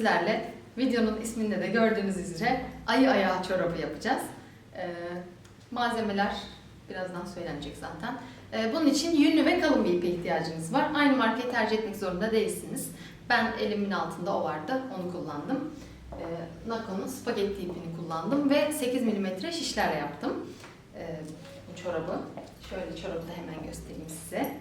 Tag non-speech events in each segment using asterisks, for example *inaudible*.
sizlerle videonun isminde de gördüğünüz üzere ayı ayağı çorabı yapacağız. Ee, malzemeler birazdan söylenecek zaten. Ee, bunun için yünlü ve kalın bir ipe ihtiyacınız var. Aynı markayı tercih etmek zorunda değilsiniz. Ben elimin altında o vardı, onu kullandım. Ee, Nako'nun spagetti ipini kullandım ve 8 mm şişlerle yaptım ee, bu çorabı. Şöyle çorabı da hemen göstereyim size.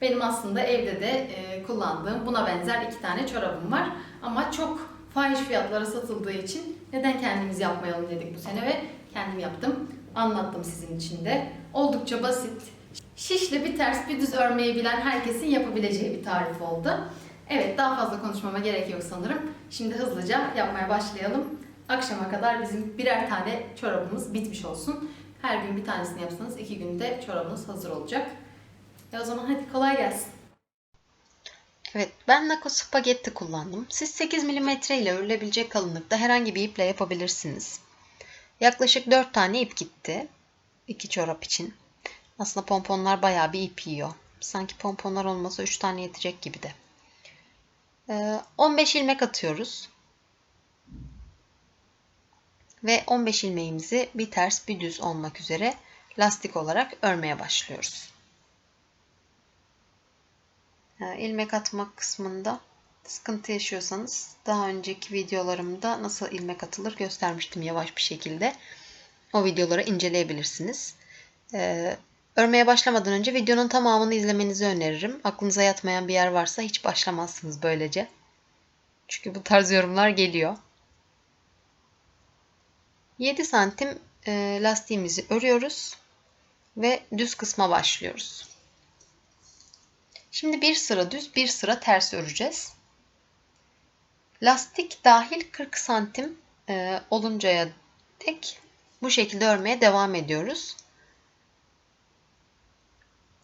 Benim aslında evde de e, kullandığım buna benzer iki tane çorabım var. Ama çok fahiş fiyatlara satıldığı için neden kendimiz yapmayalım dedik bu sene ve kendim yaptım. Anlattım sizin için de. Oldukça basit. Şişli bir ters bir düz örmeyi bilen herkesin yapabileceği bir tarif oldu. Evet daha fazla konuşmama gerek yok sanırım. Şimdi hızlıca yapmaya başlayalım. Akşama kadar bizim birer tane çorabımız bitmiş olsun. Her gün bir tanesini yapsanız iki günde çorabınız hazır olacak. E o zaman hadi kolay gelsin. Evet, ben Nako spagetti kullandım. Siz 8 mm ile örülebilecek kalınlıkta herhangi bir iple yapabilirsiniz. Yaklaşık 4 tane ip gitti. 2 çorap için. Aslında pomponlar bayağı bir ip yiyor. Sanki pomponlar olmasa 3 tane yetecek gibi de. Ee, 15 ilmek atıyoruz. Ve 15 ilmeğimizi bir ters bir düz olmak üzere lastik olarak örmeye başlıyoruz. Ee, ilmek atmak kısmında sıkıntı yaşıyorsanız daha önceki videolarımda nasıl ilmek atılır göstermiştim yavaş bir şekilde. O videoları inceleyebilirsiniz. Ee, örmeye başlamadan önce videonun tamamını izlemenizi öneririm. Aklınıza yatmayan bir yer varsa hiç başlamazsınız böylece. Çünkü bu tarz yorumlar geliyor. 7 santim e, lastiğimizi örüyoruz ve düz kısma başlıyoruz. Şimdi bir sıra düz, bir sıra ters öreceğiz. Lastik dahil 40 santim e, oluncaya dek bu şekilde örmeye devam ediyoruz.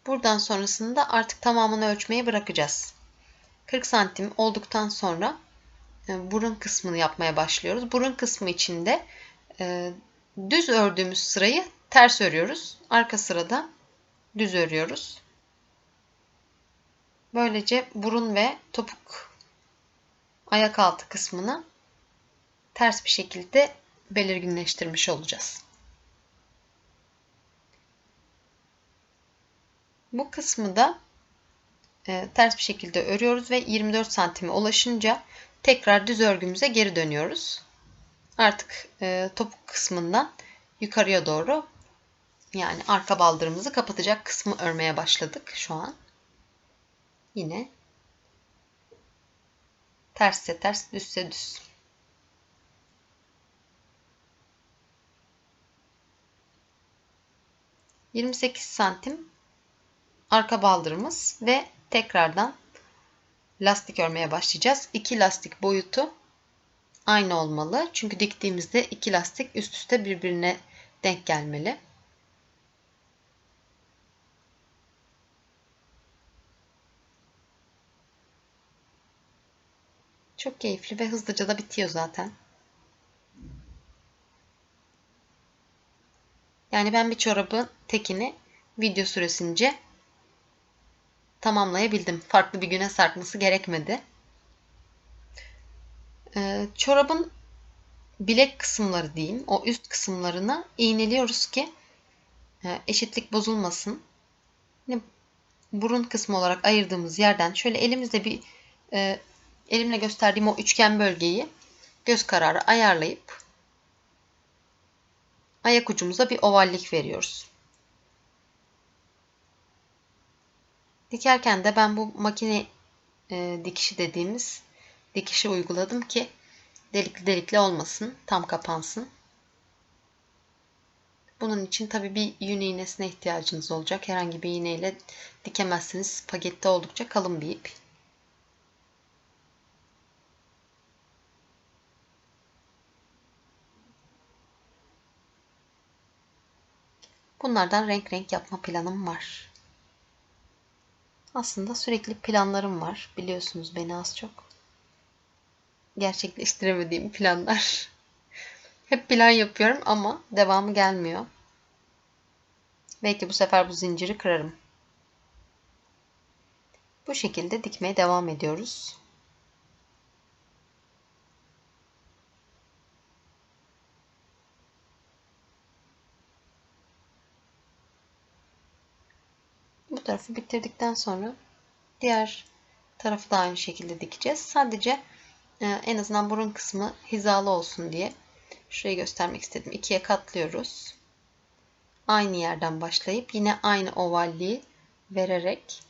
Buradan sonrasında artık tamamını ölçmeyi bırakacağız. 40 santim olduktan sonra e, burun kısmını yapmaya başlıyoruz. Burun kısmı içinde e, düz ördüğümüz sırayı ters örüyoruz. Arka sırada düz örüyoruz. Böylece burun ve topuk ayak altı kısmını ters bir şekilde belirginleştirmiş olacağız. Bu kısmı da e, ters bir şekilde örüyoruz ve 24 santime ulaşınca tekrar düz örgümüze geri dönüyoruz. Artık e, topuk kısmından yukarıya doğru yani arka baldırımızı kapatacak kısmı örmeye başladık şu an. Yine tersse ters, düzse düz. ...28 santim arka baldırımız ve tekrardan lastik örmeye başlayacağız. İki lastik boyutu aynı olmalı. Çünkü diktiğimizde iki lastik üst üste birbirine denk gelmeli. Çok keyifli ve hızlıca da bitiyor zaten. Yani ben bir çorabın tekini video süresince tamamlayabildim. Farklı bir güne sarkması gerekmedi. Ee, çorabın bilek kısımları diyeyim, o üst kısımlarını iğneliyoruz ki e, eşitlik bozulmasın. Yine burun kısmı olarak ayırdığımız yerden şöyle elimizde bir e, elimle gösterdiğim o üçgen bölgeyi göz kararı ayarlayıp ayak ucumuza bir ovallik veriyoruz. Dikerken de ben bu makine e, dikişi dediğimiz dikişi uyguladım ki delikli delikli olmasın, tam kapansın. Bunun için tabi bir yün iğnesine ihtiyacınız olacak. Herhangi bir iğneyle dikemezsiniz. Spagetti oldukça kalın bir ip. Bunlardan renk renk yapma planım var. Aslında sürekli planlarım var. Biliyorsunuz beni az çok. Gerçekleştiremediğim planlar. *laughs* Hep plan yapıyorum ama devamı gelmiyor. Belki bu sefer bu zinciri kırarım. Bu şekilde dikmeye devam ediyoruz. Tarafı bitirdikten sonra diğer tarafı da aynı şekilde dikeceğiz. Sadece e, en azından burun kısmı hizalı olsun diye şurayı göstermek istedim. İkiye katlıyoruz. Aynı yerden başlayıp yine aynı ovalliği vererek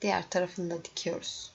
diğer tarafını da dikiyoruz.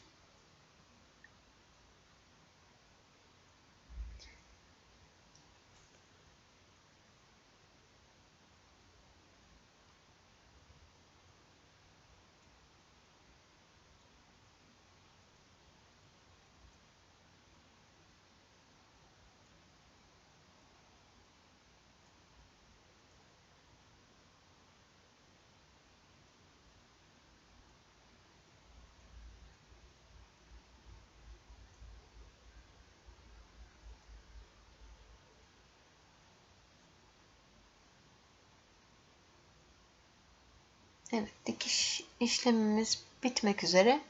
Evet, dikiş işlemimiz bitmek üzere.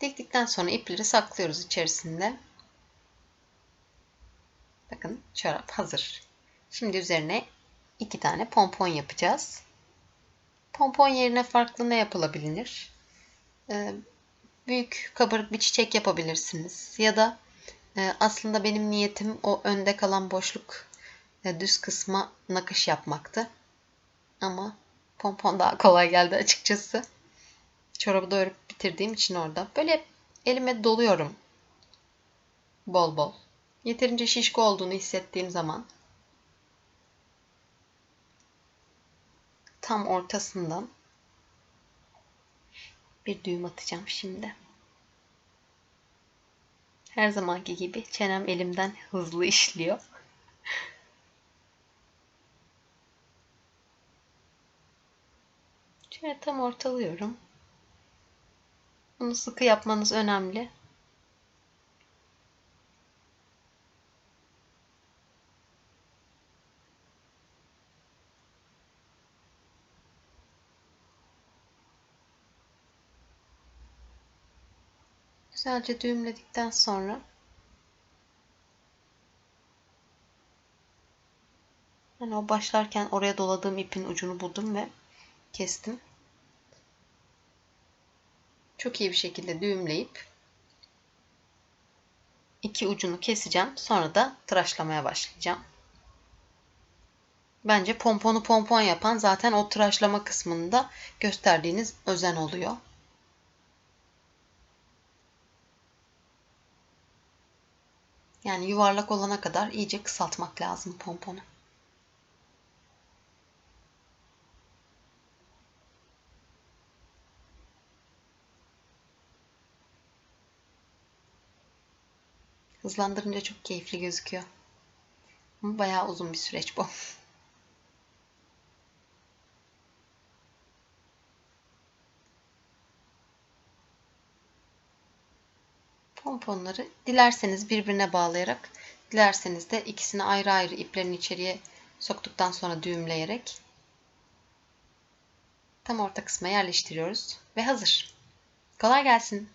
Diktikten sonra ipleri saklıyoruz içerisinde. Bakın çorap hazır. Şimdi üzerine iki tane pompon yapacağız. Pompon yerine farklı ne yapılabilir? Ee, büyük kabarık bir çiçek yapabilirsiniz. Ya da e, aslında benim niyetim o önde kalan boşluk e, düz kısma nakış yapmaktı. Ama pompon daha kolay geldi açıkçası. Çorabı da örüp bitirdiğim için orada. Böyle elime doluyorum. Bol bol. Yeterince şişko olduğunu hissettiğim zaman tam ortasından bir düğüm atacağım şimdi. Her zamanki gibi çenem elimden hızlı işliyor. Şöyle tam ortalıyorum. Bunu sıkı yapmanız önemli. Güzelce düğümledikten sonra ben o başlarken oraya doladığım ipin ucunu buldum ve kestim. Çok iyi bir şekilde düğümleyip iki ucunu keseceğim. Sonra da tıraşlamaya başlayacağım. Bence pomponu pompon yapan zaten o tıraşlama kısmında gösterdiğiniz özen oluyor. Yani yuvarlak olana kadar iyice kısaltmak lazım pomponu. Hızlandırınca çok keyifli gözüküyor. Ama bayağı uzun bir süreç bu. *laughs* Pomponları dilerseniz birbirine bağlayarak, dilerseniz de ikisini ayrı ayrı iplerini içeriye soktuktan sonra düğümleyerek tam orta kısma yerleştiriyoruz ve hazır. Kolay gelsin.